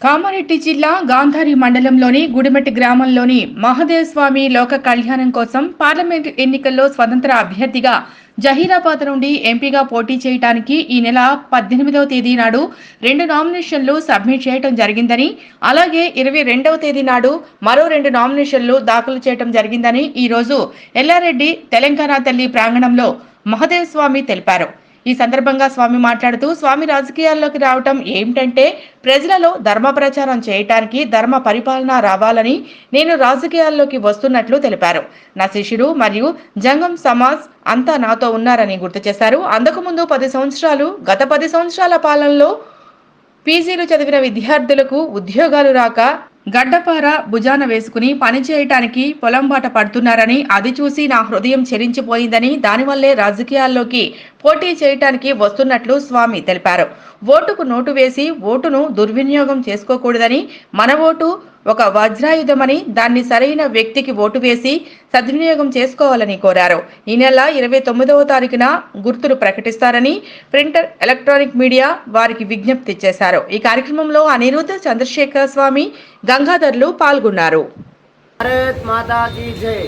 కామారెడ్డి జిల్లా గాంధారి మండలంలోని గుడిమెట్టి గ్రామంలోని మహదేవ్ స్వామి లోక కళ్యాణం కోసం పార్లమెంట్ ఎన్నికల్లో స్వతంత్ర అభ్యర్థిగా జహీరాబాద్ నుండి ఎంపీగా పోటీ చేయడానికి ఈ నెల పద్దెనిమిదవ తేదీ నాడు రెండు నామినేషన్లు సబ్మిట్ చేయడం జరిగిందని అలాగే ఇరవై రెండవ తేదీ నాడు మరో రెండు నామినేషన్లు దాఖలు చేయడం జరిగిందని ఈరోజు ఎల్లారెడ్డి తెలంగాణ తల్లి ప్రాంగణంలో మహదేవ్ స్వామి తెలిపారు. ఈ సందర్భంగా స్వామి మాట్లాడుతూ స్వామి రాజకీయాల్లోకి రావటం ఏమిటంటే ప్రజలలో ధర్మ ప్రచారం చేయటానికి ధర్మ పరిపాలన రావాలని నేను రాజకీయాల్లోకి వస్తున్నట్లు తెలిపారు. నా శిష్యుడు మరియు జంగం సమాజ్ అంతా నాతో ఉన్నారని గుర్తు చేశారు. అంతకుముందు పది సంవత్సరాలు గత పది సంవత్సరాల పాలనలో పీజీలు చదివిన విద్యార్థులకు ఉద్యోగాలు రాక గడ్డపార భుజాన వేసుకుని పని చేయటానికి పొలం బాట పడుతున్నారని అది చూసి నా హృదయం చెరించిపోయిందని దానివల్లే రాజకీయాల్లోకి పోటీ చేయటానికి వస్తున్నట్లు స్వామి తెలిపారు. ఓటుకు నోటు వేసి ఓటును దుర్వినియోగం చేసుకోకూడదని మన ఓటు ఒక వజ్రాయుధమని దాన్ని సరైన వ్యక్తికి ఓటు వేసి సద్వినియోగం చేసుకోవాలని కోరారు. ఈ నెల ఇరవై తొమ్మిదవ తారీఖున గుర్తులు ప్రకటిస్తారని ప్రింటర్ ఎలక్ట్రానిక్ మీడియా వారికి విజ్ఞప్తి చేశారు. ఈ కార్యక్రమంలో అనిరుద్ధ చంద్రశేఖర స్వామి గంగాధర్లు పాల్గొన్నారు. భారత్ మాతా జై.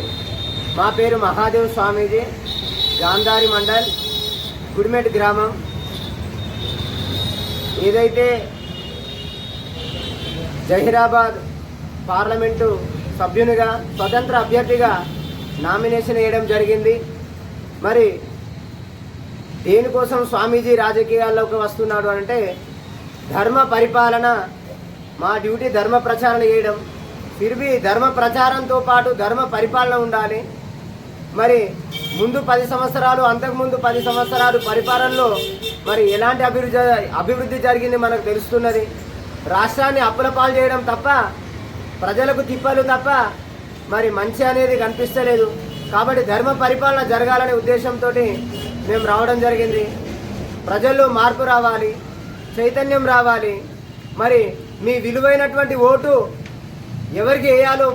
మా పేరు మహాదేవ్ స్వామీజీ. గాంధారి మండల్ గుడిమెట్ గ్రామం. ఏదైతే జహీరాబాద్ పార్లమెంటు సభ్యునిగా స్వతంత్ర అభ్యర్థిగా నామినేషన్ వేయడం జరిగింది. మరి దేనికోసం స్వామీజీ రాజకీయాల్లోకి వస్తున్నాడు అంటే ధర్మ పరిపాలన మా డ్యూటీ ధర్మ ప్రచారణ చేయడం. తిరిగి ధర్మ ప్రచారంతో పాటు ధర్మ పరిపాలన ఉండాలి. మరి ముందు పది సంవత్సరాలు అంతకుముందు పది సంవత్సరాలు పరిపాలనలో మరి ఎలాంటి అభివృద్ధి అభివృద్ధి జరిగింది మనకు తెలుస్తున్నది. రాష్ట్రాన్ని అప్పుల పాలు చేయడం తప్ప ప్రజలకు తిప్పలు తప్ప మరి మంచి అనేది కనిపిస్తలేదు. కాబట్టి ధర్మ పరిపాలన జరగాలనే ఉద్దేశంతో మేము రావడం జరిగింది. ప్రజల్లో మార్పు రావాలి చైతన్యం రావాలి. మరి మీ విలువైనటువంటి ఓటు ఎవరికి వేయాలో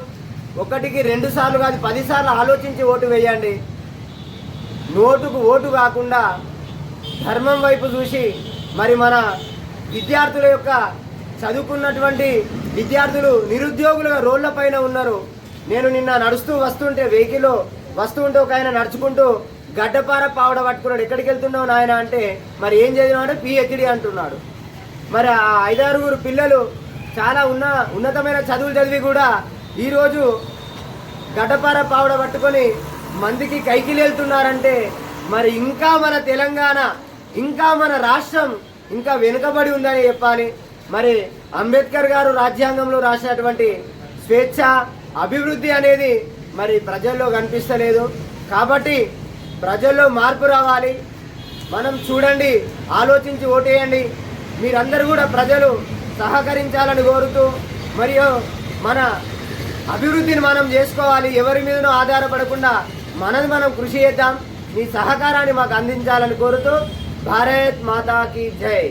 ఒకటికి రెండు సార్లు కాదు పదిసార్లు ఆలోచించి ఓటు వేయండి. నోటుకు ఓటు కాకుండా ధర్మం వైపు చూసి మరి మన విద్యార్థుల యొక్క చదువుకున్నటువంటి విద్యార్థులు నిరుద్యోగులుగా రోడ్ల పైన ఉన్నారు. నేను నిన్న నడుస్తూ వస్తుంటే వెహికల్లో వస్తూ ఉంటే ఒక ఆయన నడుచుకుంటూ గడ్డపార పావడ పట్టుకున్నాడు. ఎక్కడికి వెళ్తున్నావు నాయన అంటే మరి ఏం చదివినాడు పిహెచ్డి అంటున్నాడు. మరి ఆ ఐదారుగురు పిల్లలు చాలా ఉన్న ఉన్నతమైన చదువులు చదివి కూడా ఈరోజు గడ్డపార పావడ పట్టుకొని మందికి కైకిలు వెళ్తున్నారంటే మరి ఇంకా మన తెలంగాణ ఇంకా మన రాష్ట్రం ఇంకా వెనుకబడి ఉందని చెప్పాలి. మరి అంబేద్కర్ గారు రాజ్యాంగంలో రాసినటువంటి స్వేచ్ఛ అభివృద్ధి అనేది మరి ప్రజల్లో కనిపిస్తలేదు. కాబట్టి ప్రజల్లో మార్పు రావాలి. మనం చూడండి ఆలోచించి ఓటేయండి. మీరందరూ కూడా ప్రజలు సహకరించాలని కోరుతూ మరియు మన అభివృద్ధిని మనం చేసుకోవాలి. ఎవరి మీదనో ఆధారపడకుండా మనది మనం కృషి చేద్దాం. మీ సహకారాన్ని మాకు అందించాలని కోరుతూ భారత్ మాతాకి జై.